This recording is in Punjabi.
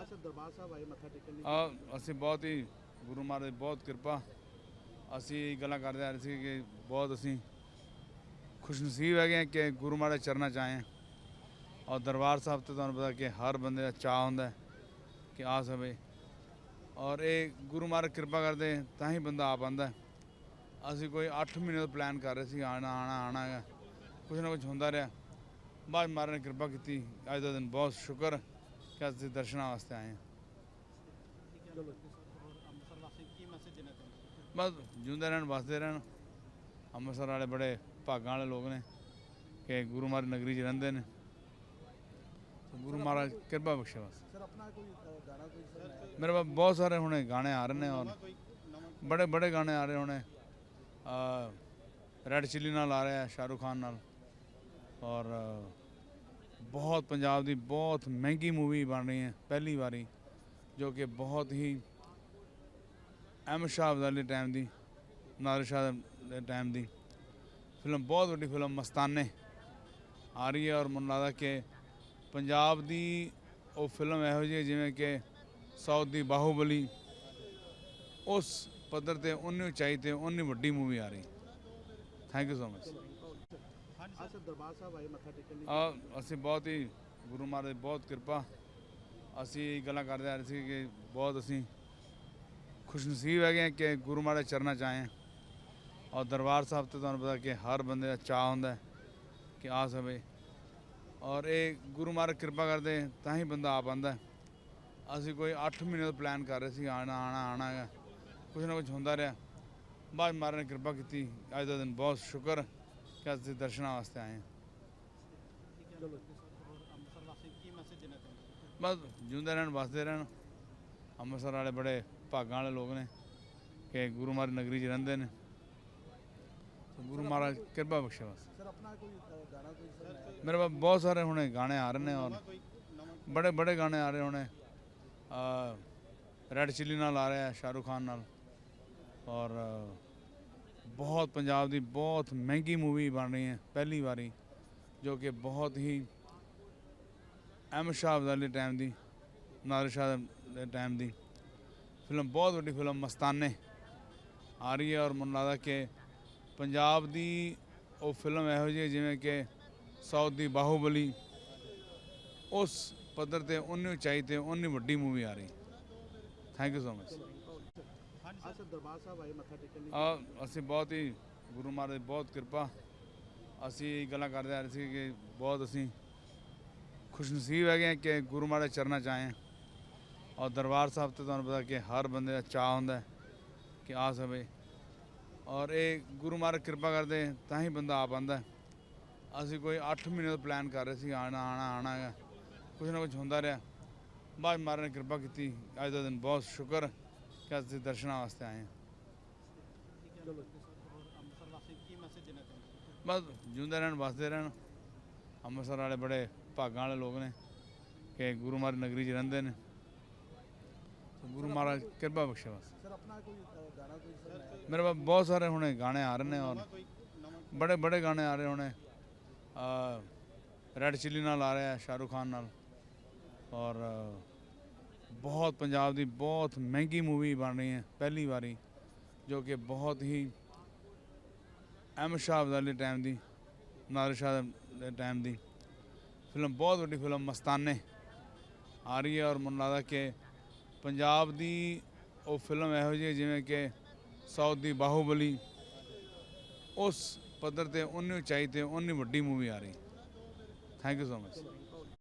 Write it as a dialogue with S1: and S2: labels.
S1: ਅੱਜ ਦਰਬਾਰ ਸਾਹਿਬ ਆਏ, ਮੱਥਾ ਟੇਕਣ
S2: ਆ ਅਸੀਂ ਬਹੁਤ ਹੀ, ਗੁਰੂ ਮਹਾਰਾਜ ਦੀ ਬਹੁਤ ਕਿਰਪਾ। ਅਸੀਂ ਇਹ ਗੱਲਾਂ ਕਰਦੇ ਆ ਰਹੇ ਸੀ ਕਿ ਬਹੁਤ ਅਸੀਂ ਖੁਸ਼ਨਸੀਬ ਹੈਗੇ ਹਾਂ ਕਿ ਗੁਰੂ ਮਹਾਰਾਜ ਚਰਨਾਂ ਚ ਆਏ ਹਾਂ ਔਰ ਦਰਬਾਰ ਸਾਹਿਬ ਤੇ ਤੁਹਾਨੂੰ ਪਤਾ ਕਿ ਹਰ ਬੰਦੇ ਦਾ ਚਾਹ ਹੁੰਦਾ ਹੈ ਕਿ ਆ ਸਵੇ ਔਰ ਇਹ ਗੁਰੂ ਮਹਾਰਾਜ ਕਿਰਪਾ ਕਰਦੇ, ਤਾਂ ਹੀ ਬੰਦਾ ਆ ਪਾਉਂਦਾ ਹੈ। ਅਸੀਂ ਕੋਈ 8 ਮਹੀਨੇ ਤੋਂ ਪਲਾਨ ਕਰ ਰਹੇ ਸੀ, ਆਣਾ ਆਣਾ ਆਣਾ ਹੈਗਾ। ਕੁਛ ਨਾ ਕੁਛ ਹੁੰਦਾ ਰਿਹਾ। ਬਾਅਦ ਮਹਾਰਾਜ ਨੇ ਕਿਰਪਾ ਕੀਤੀ। ਅੱਜ ਦਾ ਦਿਨ ਬਹੁਤ ਸ਼ੁਕਰ ਕਿ ਅਸੀਂ ਦਰਸ਼ਨਾਂ ਵਾਸਤੇ ਆਏ ਹਾਂ। ਬਸ ਜਿਉਂਦੇ ਰਹਿਣ ਵਸਦੇ ਰਹਿਣ। ਅੰਮ੍ਰਿਤਸਰ ਵਾਲੇ ਬੜੇ ਭਾਗਾਂ ਵਾਲੇ ਲੋਕ ਨੇ ਕਿ ਗੁਰੂ ਮਹਾਰਾਜ ਨਗਰੀ 'ਚ ਰਹਿੰਦੇ ਨੇ। ਗੁਰੂ ਮਹਾਰਾਜ ਕਿਰਪਾ ਬਖਸ਼ੇ ਬਸ।
S1: ਸਰ ਆਪਣਾ ਕੋਈ ਗਾਣਾ ਕੋਈ ਸਰ?
S2: ਮੇਰੇ ਕੋਲ ਬਹੁਤ ਸਾਰੇ ਹੁਣੇ ਗਾਣੇ ਆ ਰਹੇ ਨੇ ਔਰ ਬੜੇ ਬੜੇ ਗਾਣੇ ਆ ਰਹੇ ਹੁਣੇ। ਰੈਡ ਚਿੱਲੀ ਨਾਲ ਆ ਰਿਹਾ ਸ਼ਾਹਰੁਖ ਖਾਨ ਨਾਲ। ਔਰ ਬਹੁਤ ਪੰਜਾਬ ਦੀ ਬਹੁਤ ਮਹਿੰਗੀ ਮੂਵੀ ਬਣ ਰਹੀ ਹੈ, ਪਹਿਲੀ ਵਾਰੀ, ਜੋ ਕਿ ਬਹੁਤ ਹੀ ਅਹਿਮਦ ਸ਼ਾਹ ਅਬਦਾਲੀ ਟਾਈਮ ਦੀ ਨਾਦਰ ਸ਼ਾਹ ਦੇ ਟਾਈਮ ਦੀ ਫਿਲਮ ਬਹੁਤ ਵੱਡੀ ਫਿਲਮ ਮਸਤਾਨੇ ਆ ਰਹੀ ਹੈ ਔਰ ਮੈਨੂੰ ਲੱਗਦਾ ਕਿ ਪੰਜਾਬ ਦੀ ਉਹ ਫਿਲਮ ਇਹੋ ਜਿਹੀ ਹੈ, ਜਿਵੇਂ ਕਿ ਸਾਊਥ ਦੀ ਬਾਹੂਬਲੀ, ਉਸ ਪੱਧਰ ਤੇ ਉਨੀ ਉਚਾਈ ਤੇ ਉਨੀ ਵੱਡੀ ਮੂਵੀ ਆ ਰਹੀ। ਥੈਂਕ ਯੂ ਸੋ ਮਚ
S1: ਅੱਜ ਦਰਬਾਰ ਸਾਹਿਬ ਆਏ, ਮੱਥਾ ਟੇਕਣ ਲਈ?
S2: ਆ, ਅਸੀਂ ਬਹੁਤ ਹੀ, ਗੁਰੂ ਮਹਾਰਾਜ ਦੀ ਬਹੁਤ ਕਿਰਪਾ। ਅਸੀਂ ਇਹ ਗੱਲਾਂ ਕਰਦੇ ਆ ਰਹੇ ਸੀ ਕਿ ਬਹੁਤ ਅਸੀਂ ਖੁਸ਼ਨਸੀਬ ਹੈਗੇ ਹਾਂ ਕਿ ਗੁਰੂ ਮਹਾਰਾਜ ਚਰਨਾਂ ਚ ਆਏ ਹਾਂ। ਔਰ ਦਰਬਾਰ ਸਾਹਿਬ ਤੇ ਤੁਹਾਨੂੰ ਪਤਾ ਕਿ ਹਰ ਬੰਦੇ ਦਾ ਚਾਹ ਹੁੰਦਾ ਹੈ ਕਿ ਆ ਸਵੇ ਔਰ ਇਹ ਗੁਰੂ ਮਹਾਰਾਜ ਕਿਰਪਾ ਕਰਦੇ, ਤਾਂ ਹੀ ਬੰਦਾ ਆ ਪਾਉਂਦਾ ਅਸੀਂ ਕੋਈ 8 ਮਹੀਨੇ ਤੋਂ ਪਲਾਨ ਕਰ ਰਹੇ ਸੀ, ਆਣਾ ਆਣਾ ਆਣਾ ਹੈਗਾ। ਕੁਝ ਨਾ ਕੁਝ ਹੁੰਦਾ ਰਿਹਾ। ਬਾਅਦ ਮਹਾਰਾਜ ਨੇ ਕਿਰਪਾ ਕੀਤੀ। ਅੱਜ ਦਾ ਦਿਨ ਬਹੁਤ ਸ਼ੁਕਰ ਕਿ ਅਸੀਂ ਦਰਸ਼ਨਾਂ ਵਾਸਤੇ ਆਏ ਹਾਂ।
S1: ਚਲੋ
S3: ਅੰਮ੍ਰਿਤਸਰ ਵਾਸਤੇ ਕੀ ਮੈਸੇਜ ਦੇਣਾ ਚਾਹੁੰਦੇ
S2: ਬਸ ਜਿਉਂਦੇ ਰਹਿਣ ਵਸਦੇ ਰਹਿਣ। ਅੰਮ੍ਰਿਤਸਰ ਵਾਲੇ ਬੜੇ ਭਾਗਾਂ ਵਾਲੇ ਲੋਕ ਨੇ ਕਿ ਗੁਰੂ ਮਹਾਰਾਜ ਨਗਰੀ 'ਚ ਰਹਿੰਦੇ ਨੇ। ਗੁਰੂ ਮਹਾਰਾਜ ਕਿਰਪਾ ਬਖਸ਼ੇ ਬਸ।
S1: ਸਰ ਆਪਣਾ ਕੋਈ ਗਾਣਾ ਕੋਈ ਸਰ?
S2: ਮੇਰੇ ਕੋਲ ਬਹੁਤ ਸਾਰੇ ਹੁਣੇ ਗਾਣੇ ਆ ਰਹੇ ਨੇ ਔਰ ਬੜੇ ਬੜੇ ਗਾਣੇ ਆ ਰਹੇ ਹੁਣੇ। ਆ ਰੈਡ ਚਿੱਲੀ ਨਾਲ ਆ ਰਿਹਾ ਸ਼ਾਹਰੁਖ ਖਾਨ ਨਾਲ। ਔਰ ਬਹੁਤ ਪੰਜਾਬ ਦੀ ਬਹੁਤ ਮਹਿੰਗੀ ਮੂਵੀ ਬਣ ਰਹੀ ਹੈ, ਪਹਿਲੀ ਵਾਰੀ, ਜੋ ਕਿ ਬਹੁਤ ਹੀ ਅਹਿਮਦ ਸ਼ਾਹ ਅਬਦਾਲੀ ਟਾਈਮ ਦੀ ਨਾਦਰ ਸ਼ਾਹ ਦੇ ਟਾਈਮ ਦੀ ਫਿਲਮ ਬਹੁਤ ਵੱਡੀ ਫਿਲਮ ਮਸਤਾਨੇ ਆ ਰਹੀ ਹੈ ਔਰ ਮੈਨੂੰ ਲੱਗਦਾ ਕਿ ਪੰਜਾਬ ਦੀ ਉਹ ਫਿਲਮ ਇਹੋ ਜਿਹੀ ਹੈ, ਜਿਵੇਂ ਕਿ ਸਾਊਥ ਦੀ ਬਾਹੂਬਲੀ, ਉਸ ਪੱਧਰ ਤੇ ਉਨੀ ਉਚਾਈ ਤੇ ਉਨੀ ਵੱਡੀ ਮੂਵੀ ਆ ਰਹੀ। ਥੈਂਕ ਯੂ ਸੋ ਮਚ
S1: ਅੱਜ ਦਰਬਾਰ ਸਾਹਿਬ ਆਏ, ਮੱਥਾ ਟੇਕਣ ਲਈ?
S2: ਆ ਅਸੀਂ ਬਹੁਤ ਹੀ, ਗੁਰੂ ਮਹਾਰਾਜ ਦੀ ਬਹੁਤ ਕਿਰਪਾ। ਅਸੀਂ ਇਹ ਗੱਲਾਂ ਕਰਦੇ ਆ ਰਹੇ ਸੀ ਕਿ ਬਹੁਤ ਅਸੀਂ ਖੁਸ਼ਨਸੀਬ ਹੈਗੇ ਹਾਂ ਕਿ ਗੁਰੂ ਮਹਾਰਾਜ ਚਰਨਾਂ ਚ ਆਏ ਹਾਂ ਔਰ ਦਰਬਾਰ ਸਾਹਿਬ ਤੇ ਤੁਹਾਨੂੰ ਪਤਾ ਕਿ ਹਰ ਬੰਦੇ ਦਾ ਚਾਹ ਹੁੰਦਾ ਹੈ ਕਿ ਆ ਸਵੇ ਔਰ ਇਹ ਗੁਰੂ ਮਹਾਰਾਜ ਕਿਰਪਾ ਕਰਦੇ, ਤਾਂ ਹੀ ਬੰਦਾ ਆ ਪਾਉਂਦਾ ਹੈ। ਅਸੀਂ ਕੋਈ 8 ਮਹੀਨੇ ਤੋਂ ਪਲਾਨ ਕਰ ਰਹੇ ਸੀ, ਆਣਾ ਆਣਾ ਆਣਾ ਹੈਗਾ। ਕੁਝ ਨਾ ਕੁਛ ਹੁੰਦਾ ਰਿਹਾ। ਬਾਅਦ ਮਹਾਰਾਜ ਨੇ ਕਿਰਪਾ ਕੀਤੀ। ਅੱਜ ਦਾ ਦਿਨ ਬਹੁਤ ਸ਼ੁਕਰ ਕਿ ਅਸੀਂ ਦਰਸ਼ਨਾਂ ਵਾਸਤੇ ਆਏ ਹਾਂ। ਬਸ ਜਿਉਂਦੇ ਰਹਿਣ ਵਸਦੇ ਰਹਿਣ। ਅੰਮ੍ਰਿਤਸਰ ਵਾਲੇ ਬੜੇ ਭਾਗਾਂ ਵਾਲੇ ਲੋਕ ਨੇ ਕਿ ਗੁਰੂ ਮਹਾਰਾਜ ਨਗਰੀ 'ਚ ਰਹਿੰਦੇ ਨੇ। ਗੁਰੂ ਮਹਾਰਾਜ ਕਿਰਪਾ ਬਖਸ਼ੇ ਬਸ।
S1: ਸਰ ਆਪਣਾ ਕੋਈ ਗਾਣਾ ਕੋਈ ਸਰ?
S2: ਮੇਰੇ ਕੋਲ ਬਹੁਤ ਸਾਰੇ ਹੁਣੇ ਗਾਣੇ ਆ ਰਹੇ ਨੇ ਔਰ ਬੜੇ ਬੜੇ ਗਾਣੇ ਆ ਰਹੇ ਹੁਣੇ। ਰੈਡ ਚਿੱਲੀ ਨਾਲ ਆ ਰਿਹਾ ਸ਼ਾਹਰੁਖ ਖਾਨ ਨਾਲ। ਔਰ ਬਹੁਤ ਪੰਜਾਬ ਦੀ ਬਹੁਤ ਮਹਿੰਗੀ ਮੂਵੀ ਬਣ ਰਹੀ ਹੈ, ਪਹਿਲੀ ਵਾਰੀ, ਜੋ ਕਿ ਬਹੁਤ ਹੀ ਅਹਿਮਦ ਸ਼ਾਹ ਵਾਲੇ ਟਾਈਮ ਦੀ ਨਾਦਰ ਸ਼ਾਹ ਦੇ ਟਾਈਮ ਦੀ ਫਿਲਮ ਬਹੁਤ ਵੱਡੀ ਫਿਲਮ ਮਸਤਾਨੇ ਆ ਰਹੀ ਹੈ ਔਰ ਮੈਨੂੰ ਲੱਗਦਾ ਕਿ ਪੰਜਾਬ ਦੀ ਉਹ ਫਿਲਮ ਇਹੋ ਜਿਹੀ ਹੈ ਜਿਵੇਂ ਕਿ ਸਾਊਥ ਦੀ ਬਾਹੂਬਲੀ, ਉਸ ਪੱਧਰ ਤੇ ਉਨੀ ਉਚਾਈ ਤੇ ਉਨੀ ਵੱਡੀ ਮੂਵੀ ਆ ਰਹੀ। Thank you so much